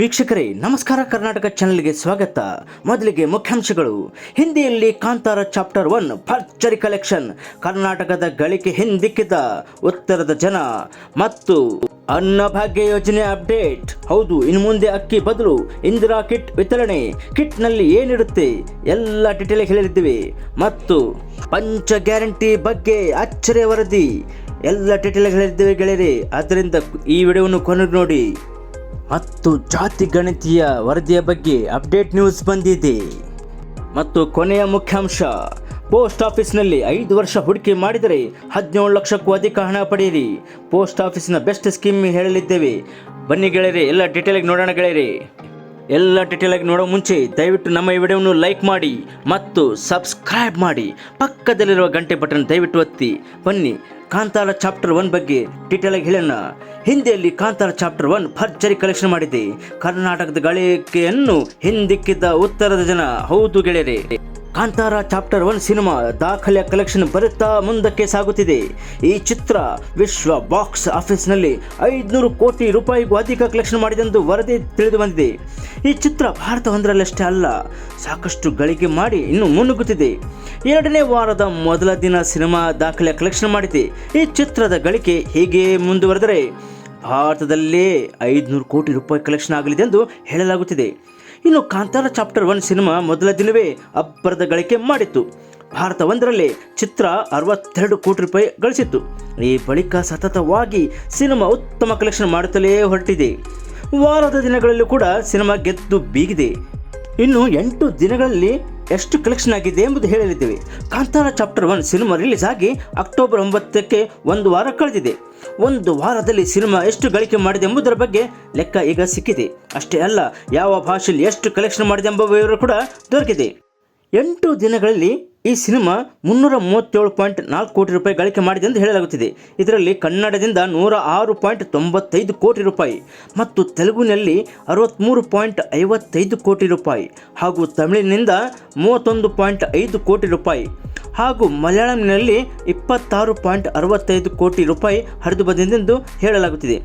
ವೀಕ್ಷಕರೇ, ನಮಸ್ಕಾರ ಕರ್ನಾಟಕ ಚಾನೆಲ್ಗೆ ಸ್ವಾಗತ. ಮೊದಲಿಗೆ ಮುಖ್ಯಾಂಶಗಳು. ಹಿಂದಿಯಲ್ಲಿ ಕಾಂತಾರ ಚಾಪ್ಟರ್ ಒನ್ ಫರ್ಚರಿ ಕಲೆಕ್ಷನ್. ಕರ್ನಾಟಕದ ಗಳಿಕೆ ಹಿಂದಿಕ್ಕಿದ ಉತ್ತರದ ಜನ. ಮತ್ತು ಅನ್ನಭಾಗ್ಯ ಯೋಜನೆ ಅಪ್ಡೇಟ್. ಹೌದು, ಇನ್ನು ಮುಂದೆ ಅಕ್ಕಿ ಬದಲು ಇಂದಿರಾ ಕಿಟ್ ವಿತರಣೆ. ಕಿಟ್ನಲ್ಲಿ ಏನಿರುತ್ತೆ? ಎಲ್ಲ ಡೀಟೇಲ್ ಹೇಳಿದ್ದೇವೆ. ಮತ್ತು ಪಂಚ ಗ್ಯಾರಂಟಿ ಬಗ್ಗೆ ಅಚ್ಚರಿಯ ವರದಿ. ಎಲ್ಲ ಡೀಟೇಲ್ ಹೇಳಿದ್ದೇವೆ ಗೆಳೆಯರೇ. ಆದ್ದರಿಂದ ಈ ವಿಡಿಯೋವನ್ನು ಕೊನೆಗೆ ನೋಡಿ. ಮತ್ತು ಜಾತಿ ಗಣತಿಯ ವರದಿಯ ಬಗ್ಗೆ ಅಪ್ಡೇಟ್ ನ್ಯೂಸ್ ಬಂದಿದೆ. ಮತ್ತು ಕೊನೆಯ ಮುಖ್ಯಾಂಶ, ಪೋಸ್ಟ್ ಆಫೀಸ್ನಲ್ಲಿ ಐದು ವರ್ಷ ಹೂಡಿಕೆ ಮಾಡಿದರೆ ಹದಿನೇಳು ಲಕ್ಷಕ್ಕೂ ಅಧಿಕ ಹಣ ಪಡೆಯಿರಿ. ಪೋಸ್ಟ್ ಆಫೀಸ್ನ ಬೆಸ್ಟ್ ಸ್ಕೀಮ್ ಹೇಳಲಿದ್ದೇವೆ. ಬನ್ನಿ ಗೆಳೆಯರೆ, ಎಲ್ಲ ಡೀಟೇಲಾಗಿ ನೋಡೋಣ ಗೆಳೆಯರೆ. ಎಲ್ಲ ಡೀಟೇಲಾಗಿ ನೋಡೋ ಮುಂಚೆ ದಯವಿಟ್ಟು ನಮ್ಮ ಈ ವಿಡಿಯೋವನ್ನು ಲೈಕ್ ಮಾಡಿ ಮತ್ತು ಸಬ್ಸ್ಕ್ರೈಬ್ ಮಾಡಿ. ಪಕ್ಕದಲ್ಲಿರುವ ಗಂಟೆ ಬಟನ್ ದಯವಿಟ್ಟು ಒತ್ತಿ. ಬನ್ನಿ ಕಾಂತಾರ ಚಾಪ್ಟರ್ ಒನ್ ಬಗ್ಗೆ ಡೀಟೇಲಾಗಿ ಹೇಳೋಣ. ಹಿಂದಿಯಲ್ಲಿ ಕಾಂತಾರ ಚಾಪ್ಟರ್ ಒನ್ ಭರ್ಜರಿ ಕಲೆಕ್ಷನ್ ಮಾಡಿದೆ. ಕರ್ನಾಟಕದ ಗಳಿಕೆಯನ್ನು ಹಿಂದಿಕ್ಕಿದ್ದ ಉತ್ತರದ ಜನ. ಹೌದು ಗೆಳೆಯರೆ. ಕಾಂತಾರ ಚಾಪ್ಟರ್ ಒನ್ ಸಿನಿಮಾ ದಾಖಲೆಯ ಕಲೆಕ್ಷನ್ ಬರುತ್ತಾ ಮುಂದಕ್ಕೆ ಸಾಗುತ್ತಿದೆ. ಈ ಚಿತ್ರ ವಿಶ್ವ ಬಾಕ್ಸ್ ಆಫೀಸ್ನಲ್ಲಿ ಐದುನೂರು ಕೋಟಿ ರೂಪಾಯಿಗೂ ಅಧಿಕ ಕಲೆಕ್ಷನ್ ಮಾಡಿದೆಂದು ವರದಿ ತಿಳಿದು ಬಂದಿದೆ ಈ ಚಿತ್ರ ಭಾರತ ಒಂದರಲ್ಲಷ್ಟೇ ಅಲ್ಲ, ಸಾಕಷ್ಟು ಗಳಿಕೆ ಮಾಡಿ ಇನ್ನು ಮುನ್ನುಗ್ಗುತ್ತಿದೆ. ಎರಡನೇ ವಾರದ ಮೊದಲ ದಿನ ಸಿನಿಮಾ ದಾಖಲೆಯ ಕಲೆಕ್ಷನ್ ಮಾಡಿದೆ. ಈ ಚಿತ್ರದ ಗಳಿಕೆ ಹೀಗೆ ಮುಂದುವರೆದರೆ, ಭಾರತದಲ್ಲೇ ಐದುನೂರು ಕೋಟಿ ರೂಪಾಯಿ ಕಲೆಕ್ಷನ್ ಆಗಲಿದೆ ಎಂದು ಹೇಳಲಾಗುತ್ತಿದೆ. ಇನ್ನು ಕಾಂತಾರ ಚಾಪ್ಟರ್ ಒನ್ ಸಿನಿಮಾ ಮೊದಲ ದಿನವೇ ಅಬ್ಬರದ ಗಳಿಕೆ ಮಾಡಿತ್ತು. ಭಾರತ ಒಂದರಲ್ಲಿ ಚಿತ್ರ ಅರವತ್ತೆರಡು ಕೋಟಿ ರೂಪಾಯಿ ಗಳಿಸಿತ್ತು. ಈ ಬಳಿಕ ಸತತವಾಗಿ ಸಿನಿಮಾ ಉತ್ತಮ ಕಲೆಕ್ಷನ್ ಮಾಡುತ್ತಲೇ ಹೊರಟಿದೆ. ವಾರದ ದಿನಗಳಲ್ಲೂ ಕೂಡ ಸಿನಿಮಾ ಗೆದ್ದು ಬೀಗಿದೆ. ಇನ್ನು ಎಂಟು ದಿನಗಳಲ್ಲಿ ಎಷ್ಟು ಕಲೆಕ್ಷನ್ ಆಗಿದೆ ಎಂಬುದು ಹೇಳಲಿದ್ದೇವೆ. Kantara chapter one cinema release ಆಗಿ ಅಕ್ಟೋಬರ್ ಒಂಬತ್ತಕ್ಕೆ ಒಂದು ವಾರ ಕಳೆದಿದೆ. ಒಂದು ವಾರದಲ್ಲಿ ಸಿನಿಮಾ ಎಷ್ಟು ಗಳಿಕೆ ಮಾಡಿದೆ ಎಂಬುದರ ಬಗ್ಗೆ ಲೆಕ್ಕ ಈಗ ಸಿಕ್ಕಿದೆ. ಅಷ್ಟೇ ಅಲ್ಲ, ಯಾವ ಭಾಷೆಯಲ್ಲಿ ಎಷ್ಟು ಕಲೆಕ್ಷನ್ ಮಾಡಿದೆ ಎಂಬ ವಿವರ ಕೂಡ ದೊರಕಿದೆ. ಎಂಟು ದಿನಗಳಲ್ಲಿ ಈ ಸಿನಿಮಾ ಮುನ್ನೂರ ಮೂವತ್ತೇಳು ಪಾಯಿಂಟ್ ನಾಲ್ಕು ಕೋಟಿ ರೂಪಾಯಿ ಗಳಿಕೆ ಮಾಡಿದೆ ಎಂದು ಹೇಳಲಾಗುತ್ತಿದೆ. ಇದರಲ್ಲಿ ಕನ್ನಡದಿಂದ ನೂರ ಆರು ಪಾಯಿಂಟ್ ತೊಂಬತ್ತೈದು ಕೋಟಿ ರೂಪಾಯಿ ಮತ್ತು ತೆಲುಗಿನಲ್ಲಿ ಅರವತ್ತ್ಮೂರು ಪಾಯಿಂಟ್ ಐವತ್ತೈದು ಕೋಟಿ ರೂಪಾಯಿ ಹಾಗೂ ತಮಿಳಿನಿಂದ ಮೂವತ್ತೊಂದು ಪಾಯಿಂಟ್ ಐದು ಕೋಟಿ ರೂಪಾಯಿ ಹಾಗೂ ಮಲಯಾಳಂನಲ್ಲಿ ಇಪ್ಪತ್ತಾರು ಪಾಯಿಂಟ್ ಅರವತ್ತೈದು ಕೋಟಿ ರೂಪಾಯಿ ಹರಿದು ಬಂದಿದೆಂದು ಹೇಳಲಾಗುತ್ತಿದೆ.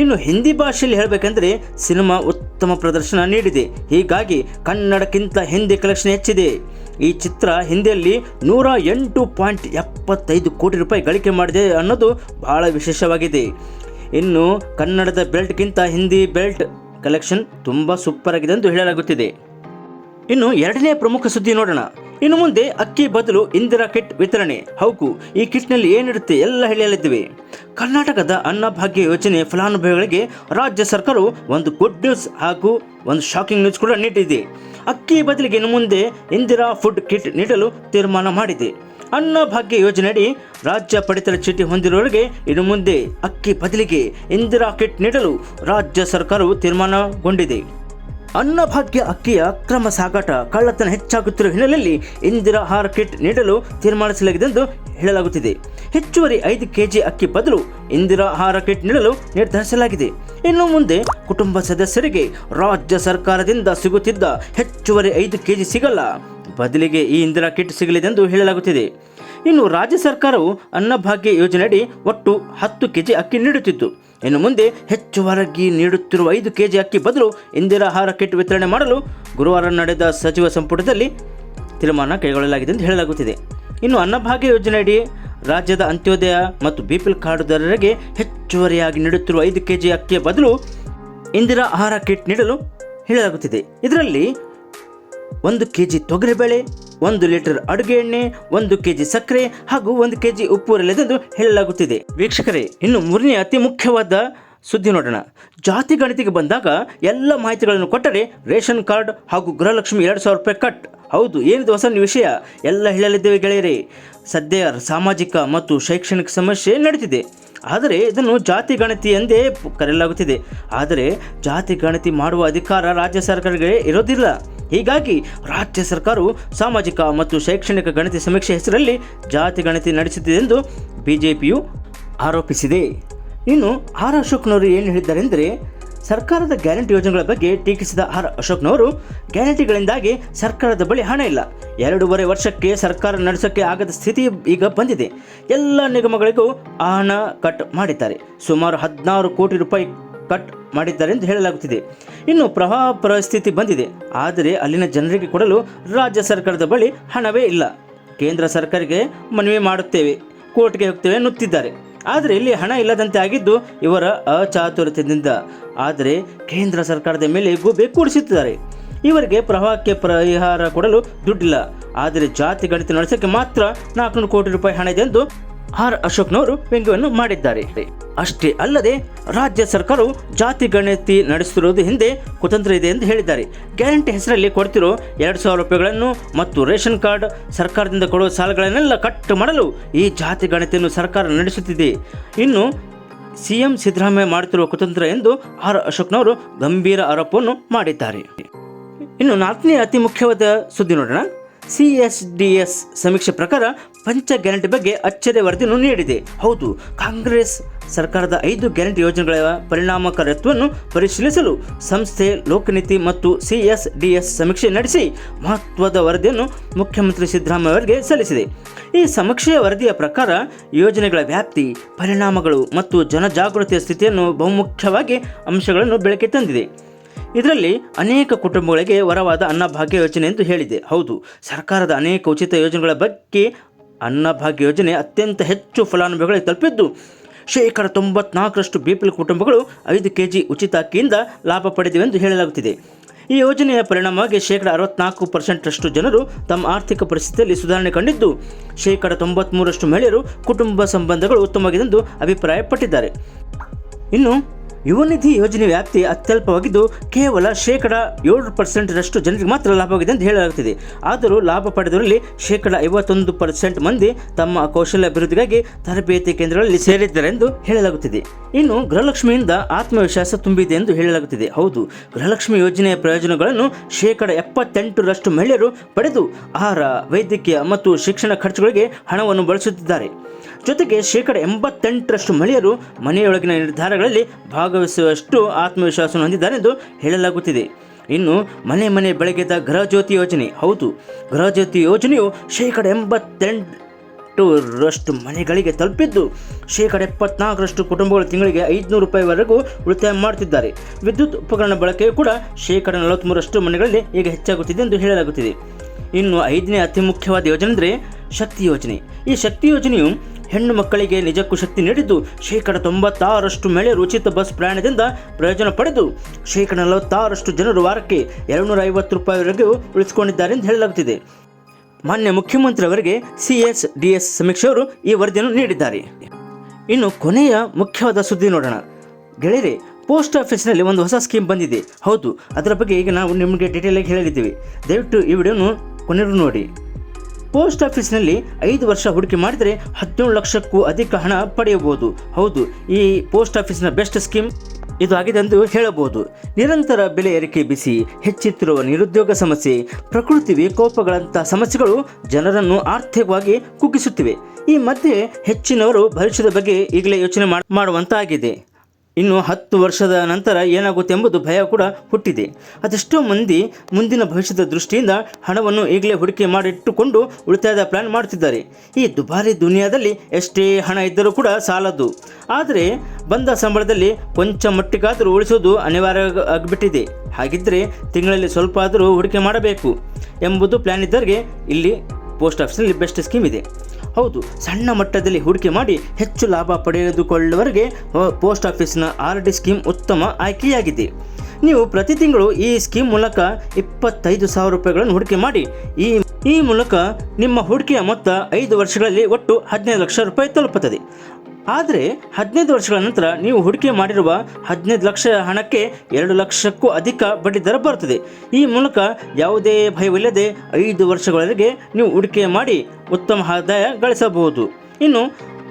ಇನ್ನು ಹಿಂದಿ ಭಾಷೆಯಲ್ಲಿ ಹೇಳಬೇಕೆಂದರೆ ಸಿನಿಮಾ ಉತ್ತಮ ಪ್ರದರ್ಶನ ನೀಡಿದೆ. ಹೀಗಾಗಿ ಕನ್ನಡಕ್ಕಿಂತ ಹಿಂದಿ ಕಲೆಕ್ಷನ್ ಹೆಚ್ಚಿದೆ. ಈ ಚಿತ್ರ ಹಿಂದಿಯಲ್ಲಿ ನೂರ ಎಂಟು ಪಾಯಿಂಟ್ ಎಪ್ಪತ್ತೈದು ಕೋಟಿ ರೂಪಾಯಿ ಗಳಿಕೆ ಮಾಡಿದೆ ಅನ್ನೋದು ಬಹಳ ವಿಶೇಷವಾಗಿದೆ. ಇನ್ನು ಕನ್ನಡದ ಬೆಲ್ಟ್ಗಿಂತ ಹಿಂದಿ ಬೆಲ್ಟ್ ಕಲೆಕ್ಷನ್ ತುಂಬ ಸೂಪರ್ ಆಗಿದೆ ಎಂದು ಹೇಳಲಾಗುತ್ತಿದೆ. ಇನ್ನು ಎರಡನೇ ಪ್ರಮುಖ ಸುದ್ದಿ ನೋಡೋಣ. ಇನ್ನು ಮುಂದೆ ಅಕ್ಕಿ ಬದಲು ಇಂದಿರಾ ಕಿಟ್ ವಿತರಣೆ, ಹೌಕು. ಈ ಕಿಟ್ನಲ್ಲಿ ಏನಿರುತ್ತೆ ಎಲ್ಲ ಹೇಳಲಿದ್ದೇವೆ ಕರ್ನಾಟಕದ ಅನ್ನಭಾಗ್ಯ ಯೋಜನೆ ಫಲಾನುಭವಿಗಳಿಗೆ ರಾಜ್ಯ ಸರ್ಕಾರವು ಒಂದು ಗುಡ್ ನ್ಯೂಸ್ ಹಾಗೂ ಒಂದು ಶಾಕಿಂಗ್ ನ್ಯೂಸ್ ಕೂಡ ನೀಡಿದೆ. ಅಕ್ಕಿ ಬದಲಿಗೆ ಇನ್ನು ಮುಂದೆ ಇಂದಿರಾ ಫುಡ್ ಕಿಟ್ ನೀಡಲು ತೀರ್ಮಾನ ಮಾಡಿದೆ. ಅನ್ನಭಾಗ್ಯ ಯೋಜನೆಯಡಿ ರಾಜ್ಯ ಪಡಿತರ ಚೀಟಿ ಹೊಂದಿರುವವರಿಗೆ ಇನ್ನು ಮುಂದೆ ಅಕ್ಕಿ ಬದಲಿಗೆ ಇಂದಿರಾ ಕಿಟ್ ನೀಡಲು ರಾಜ್ಯ ಸರ್ಕಾರವು ತೀರ್ಮಾನಗೊಂಡಿದೆ. ಅನ್ನಭಾಗ್ಯ ಅಕ್ಕಿಯ ಅಕ್ರಮ ಸಾಗಾಟ ಕಳ್ಳತನ ಹೆಚ್ಚಾಗುತ್ತಿರುವ ಹಿನ್ನೆಲೆಯಲ್ಲಿ ಇಂದಿರಾ ಆಹಾರ ಕಿಟ್ ನೀಡಲು ತೀರ್ಮಾನಿಸಲಾಗಿದೆ ಎಂದು ಹೇಳಲಾಗುತ್ತಿದೆ. ಹೆಚ್ಚುವರಿ ಐದು ಕೆಜಿ ಅಕ್ಕಿ ಬದಲು ಇಂದಿರಾ ಆಹಾರ ಕಿಟ್ ನೀಡಲು ನಿರ್ಧರಿಸಲಾಗಿದೆ. ಇನ್ನು ಮುಂದೆ ಕುಟುಂಬ ಸದಸ್ಯರಿಗೆ ರಾಜ್ಯ ಸರ್ಕಾರದಿಂದ ಸಿಗುತ್ತಿದ್ದ ಹೆಚ್ಚುವರಿ ಐದು ಕೆಜಿ ಸಿಗಲ್ಲ. ಬದಲಿಗೆ ಈ ಇಂದಿರಾ ಕಿಟ್ ಸಿಗಲಿದೆ ಎಂದು ಹೇಳಲಾಗುತ್ತಿದೆ. ಇನ್ನು ರಾಜ್ಯ ಸರ್ಕಾರವು ಅನ್ನಭಾಗ್ಯ ಯೋಜನೆಯಡಿ ಒಟ್ಟು ಹತ್ತು ಕೆಜಿ ಅಕ್ಕಿ ನೀಡುತ್ತಿತ್ತು ಇನ್ನು ಮುಂದೆ ಹೆಚ್ಚುವರಾಗಿ ನೀಡುತ್ತಿರುವ ಐದು ಕೆಜಿ ಅಕ್ಕಿ ಬದಲು ಇಂದಿರಾ ಆಹಾರ ಕಿಟ್ ವಿತರಣೆ ಮಾಡಲು ಗುರುವಾರ ನಡೆದ ಸಚಿವ ಸಂಪುಟದಲ್ಲಿ ತೀರ್ಮಾನ ಕೈಗೊಳ್ಳಲಾಗಿದೆ ಎಂದು ಹೇಳಲಾಗುತ್ತಿದೆ. ಇನ್ನು ಅನ್ನಭಾಗ್ಯ ಯೋಜನೆಯಡಿ ರಾಜ್ಯದ ಅಂತ್ಯೋದಯ ಮತ್ತು ಬಿಪಿಎಲ್ ಕಾರ್ಡುದಾರರಿಗೆ ಹೆಚ್ಚುವರಿಯಾಗಿ ನೀಡುತ್ತಿರುವ ಐದು ಕೆಜಿ ಅಕ್ಕಿಯ ಬದಲು ಇಂದಿರಾ ಆಹಾರ ಕಿಟ್ ನೀಡಲು ಹೇಳಲಾಗುತ್ತಿದೆ. ಇದರಲ್ಲಿ ಒಂದು ಕೆಜಿ ತೊಗರಿಬೇಳೆ ಒಂದು ಲೀಟರ್ ಅಡುಗೆ ಎಣ್ಣೆ, ಒಂದು ಕೆಜಿ ಸಕ್ಕರೆ ಹಾಗೂ ಒಂದು ಕೆಜಿ ಉಪ್ಪು ಇರಲಿದೆಂದು ಹೇಳಲಾಗುತ್ತಿದೆ. ವೀಕ್ಷಕರೇ, ಇನ್ನು ಮೂರನೇ ಅತಿ ಮುಖ್ಯವಾದ ಸುದ್ದಿ ನೋಡೋಣ. ಜಾತಿ ಗಣಿತಿಗೆ ಬಂದಾಗ ಎಲ್ಲ ಮಾಹಿತಿಗಳನ್ನು ಕೊಟ್ಟರೆ ರೇಷನ್ ಕಾರ್ಡ್ ಹಾಗೂ ಗೃಹಲಕ್ಷ್ಮಿ ಎರಡು ಸಾವಿರ ರೂಪಾಯಿ ಕಟ್. ಹೌದು, ಏನಿದು ಹೊಸ ವಿಷಯ? ಎಲ್ಲ ಹೇಳಲಿದ್ದೇವೆ ಗೆಳೆಯರೇ. ಸದ್ಯ ಸಾಮಾಜಿಕ ಮತ್ತು ಶೈಕ್ಷಣಿಕ ಸಮಸ್ಯೆ ನಡೀತಿದೆ. ಆದರೆ ಇದನ್ನು ಜಾತಿ ಗಣತಿ ಎಂದೇ ಕರೆಯಲಾಗುತ್ತಿದೆ. ಆದರೆ ಜಾತಿ ಗಣತಿ ಮಾಡುವ ಅಧಿಕಾರ ರಾಜ್ಯ ಸರ್ಕಾರಗಳಿಗೆ ಇರೋದಿಲ್ಲ. ಹೀಗಾಗಿ ರಾಜ್ಯ ಸರ್ಕಾರವು ಸಾಮಾಜಿಕ ಮತ್ತು ಶೈಕ್ಷಣಿಕ ಗಣತಿ ಸಮೀಕ್ಷೆ ಹೆಸರಲ್ಲಿ ಜಾತಿ ಗಣತಿ ನಡೆಸುತ್ತಿದೆ ಎಂದು ಬಿಜೆಪಿಯು ಆರೋಪಿಸಿದೆ. ಇನ್ನು ಆರ್ ಅಶೋಕ್ನವರು ಏನು ಹೇಳಿದ್ದಾರೆಂದರೆ, ಸರ್ಕಾರದ ಗ್ಯಾರಂಟಿ ಯೋಜನೆಗಳ ಬಗ್ಗೆ ಟೀಕಿಸಿದ ಆರ್ ಅಶೋಕ್ನವರು, ಗ್ಯಾರಂಟಿಗಳಿಂದಾಗಿ ಸರ್ಕಾರದ ಬಳಿ ಹಣ ಇಲ್ಲ. ಎರಡೂವರೆ ವರ್ಷಕ್ಕೆ ಸರ್ಕಾರ ನಡೆಸೋಕ್ಕೆ ಆಗದ ಸ್ಥಿತಿ ಈಗ ಬಂದಿದೆ. ಎಲ್ಲ ನಿಗಮಗಳಿಗೂ ಆ ಹಣ ಕಟ್ ಮಾಡಿದ್ದಾರೆ. ಸುಮಾರು ಹದಿನಾರು ಕೋಟಿ ರೂಪಾಯಿ ಕಟ್ ಮಾಡಿದ್ದಾರೆ ಎಂದು ಹೇಳಲಾಗುತ್ತಿದೆ. ಇನ್ನು ಪ್ರವಾಹ ಪರಿಸ್ಥಿತಿ ಬಂದಿದೆ. ಆದರೆ ಅಲ್ಲಿನ ಜನರಿಗೆ ಕೊಡಲು ರಾಜ್ಯ ಸರ್ಕಾರದ ಬಳಿ ಹಣವೇ ಇಲ್ಲ. ಕೇಂದ್ರ ಸರ್ಕಾರಕ್ಕೆ ಮನವಿ ಮಾಡುತ್ತೇವೆ. ಕೋರ್ಟ್ಗೆ ಹೋಗ್ತೇವೆ ಎನ್ನುತ್ತಿದ್ದಾರೆ ಆದರೆ ಇಲ್ಲಿ ಹಣ ಇಲ್ಲದಂತೆ ಆಗಿದ್ದು ಇವರ ಅಚಾತುರ್ಯದಿಂದ ಆದರೆ ಕೇಂದ್ರ ಸರ್ಕಾರದ ಮೇಲೆ ಗೂಬೆ ಕೂಡಿಸುತ್ತಿದ್ದಾರೆ. ಇವರಿಗೆ ಪ್ರವಾಹಕ್ಕೆ ಪರಿಹಾರ ಕೊಡಲು ದುಡ್ಡಿಲ್ಲ. ಆದರೆ ಜಾತಿ ಗಣಿತ ನಡೆಸೋಕ್ಕೆ ಮಾತ್ರ ನಾಲ್ಕುನೂರು ಕೋಟಿ ರೂಪಾಯಿ ಹಣ ಇದೆ ಎಂದು ಆರ್ ಅಶೋಕ್ನವರು ವ್ಯಂಗ್ಯವನ್ನು ಮಾಡಿದ್ದಾರೆ. ಅಷ್ಟೇ ಅಲ್ಲದೆ, ರಾಜ್ಯ ಸರ್ಕಾರವು ಜಾತಿ ಗಣತಿ ನಡೆಸುತ್ತಿರುವುದು ಹಿಂದೆ ಕುತಂತ್ರ ಇದೆ ಎಂದು ಹೇಳಿದ್ದಾರೆ. ಗ್ಯಾರಂಟಿ ಹೆಸರಲ್ಲಿ ಕೊಡ್ತಿರೋ ಎರಡು ಸಾವಿರ ರೂಪಾಯಿಗಳನ್ನು ಮತ್ತು ರೇಷನ್ ಕಾರ್ಡ್ ಸರ್ಕಾರದಿಂದ ಕೊಡುವ ಸಾಲಗಳನ್ನೆಲ್ಲ ಕಟ್ ಮಾಡಲು ಈ ಜಾತಿ ಗಣತಿಯನ್ನು ಸರ್ಕಾರ ನಡೆಸುತ್ತಿದೆ. ಇನ್ನು ಸಿಎಂ ಸಿದ್ದರಾಮಯ್ಯ ಮಾಡುತ್ತಿರುವ ಕುತಂತ್ರ ಎಂದು ಆರ್ ಅಶೋಕ್ನವರು ಗಂಭೀರ ಆರೋಪವನ್ನು ಮಾಡಿದ್ದಾರೆ. ಇನ್ನು ನಾಲ್ಕನೇ ಅತಿ ಮುಖ್ಯವಾದ ಸುದ್ದಿ ನೋಡೋಣ. ಸಿ ಎಸ್ ಡಿ ಎಸ್ ಸಮೀಕ್ಷೆ ಪ್ರಕಾರ ಪಂಚ ಗ್ಯಾರಂಟಿ ಬಗ್ಗೆ ಅಚ್ಚರಿಯ ವರದಿಯನ್ನು ನೀಡಿದೆ. ಹೌದು, ಕಾಂಗ್ರೆಸ್ ಸರ್ಕಾರದ ಐದು ಗ್ಯಾರಂಟಿ ಯೋಜನೆಗಳ ಪರಿಣಾಮಕಾರಿತ್ವವನ್ನು ಪರಿಶೀಲಿಸಲು ಸಂಸ್ಥೆ, ಲೋಕನೀತಿ ಮತ್ತು ಸಿ ಎಸ್ ಡಿ ಎಸ್ ಸಮೀಕ್ಷೆ ನಡೆಸಿ ಮಹತ್ವದ ವರದಿಯನ್ನು ಮುಖ್ಯಮಂತ್ರಿ ಸಿದ್ದರಾಮಯ್ಯ ಅವರಿಗೆ ಸಲ್ಲಿಸಿದೆ. ಈ ಸಮೀಕ್ಷೆಯ ವರದಿಯ ಪ್ರಕಾರ ಯೋಜನೆಗಳ ವ್ಯಾಪ್ತಿ, ಪರಿಣಾಮಗಳು ಮತ್ತು ಜನಜಾಗೃತಿಯ ಸ್ಥಿತಿಯನ್ನು ಬಹುಮುಖ್ಯವಾಗಿ ಅಂಶಗಳನ್ನು ಬೆಳಕಿಗೆ ತಂದಿದೆ. ಇದರಲ್ಲಿ ಅನೇಕ ಕುಟುಂಬಗಳಿಗೆ ವರವಾದ ಅನ್ನಭಾಗ್ಯ ಯೋಜನೆ ಎಂದು ಹೇಳಿದೆ. ಹೌದು, ಸರ್ಕಾರದ ಅನೇಕ ಉಚಿತ ಯೋಜನೆಗಳ ಬಗ್ಗೆ ಅನ್ನಭಾಗ್ಯ ಯೋಜನೆ ಅತ್ಯಂತ ಹೆಚ್ಚು ಫಲಾನುಭವಿಗಳಿಗೆ ತಲುಪಿದ್ದು, ಶೇಕಡ ತೊಂಬತ್ನಾಲ್ಕರಷ್ಟು ಬಿಪಿಎಲ್ ಕುಟುಂಬಗಳು ಐದು ಕೆ ಜಿ ಉಚಿತ ಅಕ್ಕಿಯಿಂದ ಲಾಭ ಪಡೆದಿವೆ ಎಂದು ಹೇಳಲಾಗುತ್ತಿದೆ. ಈ ಯೋಜನೆಯ ಪರಿಣಾಮವಾಗಿ ಶೇಕಡ ಅರವತ್ನಾಲ್ಕು ಪರ್ಸೆಂಟ್ರಷ್ಟು ಜನರು ತಮ್ಮ ಆರ್ಥಿಕ ಪರಿಸ್ಥಿತಿಯಲ್ಲಿ ಸುಧಾರಣೆ ಕಂಡಿದ್ದು, ಶೇಕಡ ತೊಂಬತ್ಮೂರಷ್ಟು ಮಹಿಳೆಯರು ಕುಟುಂಬ ಸಂಬಂಧಗಳು ಉತ್ತಮವಾಗಿದೆ ಎಂದು ಅಭಿಪ್ರಾಯಪಟ್ಟಿದ್ದಾರೆ. ಇನ್ನು ಯುವ ನಿಧಿ ಯೋಜನೆ ವ್ಯಾಪ್ತಿ ಅತ್ಯಲ್ಪವಾಗಿದ್ದು ಕೇವಲ ಶೇಕಡ ಏಳು ಪರ್ಸೆಂಟ್ರಷ್ಟು ಜನರಿಗೆ ಮಾತ್ರ ಲಾಭವಾಗಿದೆ ಎಂದು ಹೇಳಲಾಗುತ್ತಿದೆ. ಆದರೂ ಲಾಭ ಪಡೆದವರಲ್ಲಿ ಶೇಕಡ ಐವತ್ತೊಂದು ಪರ್ಸೆಂಟ್ ಮಂದಿ ತಮ್ಮ ಕೌಶಲ್ಯ ಅಭಿವೃದ್ಧಿಗಾಗಿ ತರಬೇತಿ ಕೇಂದ್ರಗಳಲ್ಲಿ ಸೇರಿದ್ದಾರೆ ಎಂದು ಹೇಳಲಾಗುತ್ತಿದೆ. ಇನ್ನು ಗೃಹಲಕ್ಷ್ಮಿಯಿಂದ ಆತ್ಮವಿಶ್ವಾಸ ತುಂಬಿದೆ ಎಂದು ಹೇಳಲಾಗುತ್ತಿದೆ. ಹೌದು, ಗೃಹಲಕ್ಷ್ಮಿ ಯೋಜನೆಯ ಪ್ರಯೋಜನಗಳನ್ನು ಶೇಕಡ ಎಪ್ಪತ್ತೆಂಟರಷ್ಟು ಮಹಿಳೆಯರು ಪಡೆದು ಆಹಾರ, ವೈದ್ಯಕೀಯ ಮತ್ತು ಶಿಕ್ಷಣ ಖರ್ಚುಗಳಿಗೆ ಹಣವನ್ನು ಬಳಸುತ್ತಿದ್ದಾರೆ. ಜೊತೆಗೆ ಶೇಕಡ ಎಂಬತ್ತೆಂಟರಷ್ಟು ಮಹಿಳೆಯರು ಮನೆಯೊಳಗಿನ ನಿರ್ಧಾರಗಳಲ್ಲಿ ಭಾಗವಹಿಸುವಷ್ಟು ಆತ್ಮವಿಶ್ವಾಸವನ್ನು ಹೊಂದಿದ್ದಾರೆ ಎಂದು ಹೇಳಲಾಗುತ್ತಿದೆ. ಇನ್ನು ಮನೆ ಮನೆ ಬೆಳಗ್ಗೆದ ಗೃಹಜ್ಯೋತಿ ಯೋಜನೆ, ಹೌದು, ಗೃಹಜ್ಯೋತಿ ಯೋಜನೆಯು ಶೇಕಡ ಎಂಬತ್ತೆಂಟರಷ್ಟು ಮನೆಗಳಿಗೆ ತಲುಪಿದ್ದು, ಶೇಕಡ ಎಪ್ಪತ್ನಾಲ್ಕರಷ್ಟು ಕುಟುಂಬಗಳು ತಿಂಗಳಿಗೆ ಐದುನೂರು ರೂಪಾಯಿವರೆಗೂ ಉಳಿತಾಯ ಮಾಡುತ್ತಿದ್ದಾರೆ. ವಿದ್ಯುತ್ ಉಪಕರಣ ಬಳಕೆಯು ಕೂಡ ಶೇಕಡ ನಲವತ್ತ್ಮೂರಷ್ಟು ಮನೆಗಳಲ್ಲಿ ಈಗ ಹೆಚ್ಚಾಗುತ್ತಿದೆ ಎಂದು ಹೇಳಲಾಗುತ್ತಿದೆ. ಇನ್ನು ಐದನೇ ಅತಿ ಮುಖ್ಯವಾದ ಯೋಜನೆ ಅಂದರೆ ಶಕ್ತಿ ಯೋಜನೆ. ಈ ಶಕ್ತಿ ಯೋಜನೆಯು ಹೆಣ್ಣು ಮಕ್ಕಳಿಗೆ ನಿಜಕ್ಕೂ ಶಕ್ತಿ ನೀಡಿದ್ದು ಶೇಕಡ ತೊಂಬತ್ತಾರಷ್ಟು ಮಹಿಳೆಯರು ಉಚಿತ ಬಸ್ ಪ್ರಯಾಣದಿಂದ ಪ್ರಯೋಜನ ಪಡೆದು ಶೇಕಡ ನಲವತ್ತಾರಷ್ಟು ಜನರು ವಾರಕ್ಕೆ ಎರಡುನೂರ ಐವತ್ತು ರೂಪಾಯಿವರೆಗೂ ಉಳಿಸಿಕೊಂಡಿದ್ದಾರೆ ಎಂದು ಹೇಳಲಾಗುತ್ತಿದೆ. ಮಾನ್ಯ ಮುಖ್ಯಮಂತ್ರಿ ಅವರಿಗೆ ಸಿ ಎಸ್ ಡಿ ಎಸ್ ಸಮೀಕ್ಷೆಯವರು ಈ ವರದಿಯನ್ನು ನೀಡಿದ್ದಾರೆ. ಇನ್ನು ಕೊನೆಯ ಮುಖ್ಯವಾದ ಸುದ್ದಿ ನೋಡೋಣ. ಗೆಳೆಯರೆ, ಪೋಸ್ಟ್ ಆಫೀಸ್ನಲ್ಲಿ ಒಂದು ಹೊಸ ಸ್ಕೀಮ್ ಬಂದಿದೆ. ಹೌದು, ಅದರ ಬಗ್ಗೆ ಈಗ ನಾವು ನಿಮಗೆ ಡೀಟೇಲಾಗಿ ಹೇಳಿದ್ದೀವಿ ದಯವಿಟ್ಟು ಈ ವಿಡಿಯೋನು ಕೊನೆಗೂ ನೋಡಿ. ಪೋಸ್ಟ್ ಆಫೀಸ್ನಲ್ಲಿ ಐದು ವರ್ಷ ಹೂಡಿಕೆ ಮಾಡಿದರೆ ಹದಿನೇಳು ಲಕ್ಷಕ್ಕೂ ಅಧಿಕ ಹಣ ಪಡೆಯಬಹುದು. ಹೌದು, ಈ ಪೋಸ್ಟ್ ಆಫೀಸ್ನ ಬೆಸ್ಟ್ ಸ್ಕೀಮ್ ಇದು ಆಗಿದೆ ಎಂದು ಹೇಳಬಹುದು. ನಿರಂತರ ಬೆಲೆ ಏರಿಕೆ ಬಿಸಿ, ಹೆಚ್ಚುತ್ತಿರುವ ನಿರುದ್ಯೋಗ ಸಮಸ್ಯೆ, ಪ್ರಕೃತಿ ವಿಕೋಪಗಳಂತಹ ಸಮಸ್ಯೆಗಳು ಜನರನ್ನು ಆರ್ಥಿಕವಾಗಿ ಕುಗ್ಗಿಸುತ್ತಿವೆ. ಈ ಮಧ್ಯೆ ಹೆಚ್ಚಿನವರು ಭವಿಷ್ಯದ ಬಗ್ಗೆ ಈಗಲೇ ಯೋಚನೆ ಮಾಡ್- ಮಾಡುವಂತಾಗಿದೆ. ಇನ್ನು ಹತ್ತು ವರ್ಷದ ನಂತರ ಏನಾಗುತ್ತೆ ಎಂಬುದು ಭಯ ಕೂಡ ಹುಟ್ಟಿದೆ. ಅದೆಷ್ಟೋ ಮಂದಿ ಮುಂದಿನ ಭವಿಷ್ಯದ ದೃಷ್ಟಿಯಿಂದ ಹಣವನ್ನು ಈಗಲೇ ಹೂಡಿಕೆ ಮಾಡಿಟ್ಟುಕೊಂಡು ಉಳಿತಾಯದ ಪ್ಲಾನ್ ಮಾಡುತ್ತಿದ್ದಾರೆ. ಈ ದುಬಾರಿ ದುನಿಯಾದಲ್ಲಿ ಎಷ್ಟೇ ಹಣ ಇದ್ದರೂ ಕೂಡ ಸಾಲದು. ಆದರೆ ಬಂದ ಸಂಬಳದಲ್ಲಿ ಕೊಂಚ ಮಟ್ಟಿಗಾದರೂ ಉಳಿಸೋದು ಅನಿವಾರ್ಯ ಆಗಿಬಿಟ್ಟಿದೆ. ಹಾಗಿದ್ದರೆ ತಿಂಗಳಲ್ಲಿ ಸ್ವಲ್ಪ ಆದರೂ ಹೂಡಿಕೆ ಮಾಡಬೇಕು ಎಂಬುದು ಪ್ಲಾನ್ ಇದ್ದವರಿಗೆ ಇಲ್ಲಿ ಪೋಸ್ಟ್ ಆಫೀಸ್ನಲ್ಲಿ ಬೆಸ್ಟ್ ಸ್ಕೀಮ್ ಇದೆ. ಹೌದು, ಸಣ್ಣ ಮಟ್ಟದಲ್ಲಿ ಹೂಡಿಕೆ ಮಾಡಿ ಹೆಚ್ಚು ಲಾಭ ಪಡೆದುಕೊಳ್ಳುವವರೆಗೆ ಪೋಸ್ಟ್ ಆಫೀಸ್ನ ಆರ್ ಡಿ ಸ್ಕೀಮ್ ಉತ್ತಮ ಆಯ್ಕೆಯಾಗಿದೆ. ನೀವು ಪ್ರತಿ ತಿಂಗಳು ಈ ಸ್ಕೀಮ್ ಮೂಲಕ ಇಪ್ಪತ್ತೈದು ಸಾವಿರ ರೂಪಾಯಿಗಳನ್ನು ಹೂಡಿಕೆ ಮಾಡಿ, ಈ ಈ ಮೂಲಕ ನಿಮ್ಮ ಹೂಡಿಕೆಯ ಮೊತ್ತ ಐದು ವರ್ಷಗಳಲ್ಲಿ ಒಟ್ಟು ಹದಿನೈದು ಲಕ್ಷ ರೂಪಾಯಿ ತಲುಪುತ್ತದೆ. ಆದರೆ ಹದಿನೈದು ವರ್ಷಗಳ ನಂತರ ನೀವು ಹೂಡಿಕೆ ಮಾಡಿರುವ ಹದಿನೈದು ಲಕ್ಷ ಹಣಕ್ಕೆ ಎರಡು ಲಕ್ಷಕ್ಕೂ ಅಧಿಕ ಬಡ್ಡಿ ದರ ಬರುತ್ತದೆ. ಈ ಮೂಲಕ ಯಾವುದೇ ಭಯವಿಲ್ಲದೆ ಐದು ವರ್ಷಗಳವರೆಗೆ ನೀವು ಹೂಡಿಕೆ ಮಾಡಿ ಉತ್ತಮ ಆದಾಯ ಗಳಿಸಬಹುದು. ಇನ್ನು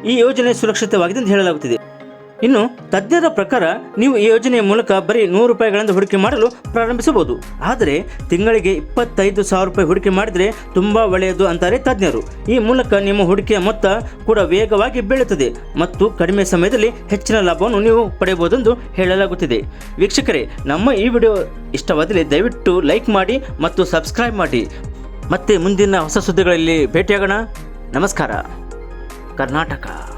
ಈ ಯೋಜನೆ ಸುರಕ್ಷಿತವಾಗಿದೆ ಎಂದು ಹೇಳಲಾಗುತ್ತಿದೆ. ಇನ್ನು ತಜ್ಞರ ಪ್ರಕಾರ ನೀವು ಈ ಯೋಜನೆಯ ಮೂಲಕ ಬರೀ ನೂರು ರೂಪಾಯಿಗಳಿಂದ ಹೂಡಿಕೆ ಮಾಡಲು ಪ್ರಾರಂಭಿಸಬಹುದು. ಆದರೆ ತಿಂಗಳಿಗೆ ಇಪ್ಪತ್ತೈದು ಸಾವಿರ ರೂಪಾಯಿ ಹೂಡಿಕೆ ಮಾಡಿದರೆ ತುಂಬ ಒಳ್ಳೆಯದು ಅಂತಾರೆ ತಜ್ಞರು. ಈ ಮೂಲಕ ನಿಮ್ಮ ಹೂಡಿಕೆಯ ಮೊತ್ತ ಕೂಡ ವೇಗವಾಗಿ ಬೆಳೆಯುತ್ತದೆ ಮತ್ತು ಕಡಿಮೆ ಸಮಯದಲ್ಲಿ ಹೆಚ್ಚಿನ ಲಾಭವನ್ನು ನೀವು ಪಡೆಯಬಹುದೆಂದು ಹೇಳಲಾಗುತ್ತಿದೆ. ವೀಕ್ಷಕರೇ, ನಮ್ಮ ಈ ವಿಡಿಯೋ ಇಷ್ಟವಾದಲ್ಲಿ ದಯವಿಟ್ಟು ಲೈಕ್ ಮಾಡಿ ಮತ್ತು ಸಬ್ಸ್ಕ್ರೈಬ್ ಮಾಡಿ. ಮತ್ತೆ ಮುಂದಿನ ಹೊಸ ಸುದ್ದಿಗಳಲ್ಲಿ ಭೇಟಿಯಾಗೋಣ. ನಮಸ್ಕಾರ. ಕರ್ನಾಟಕ.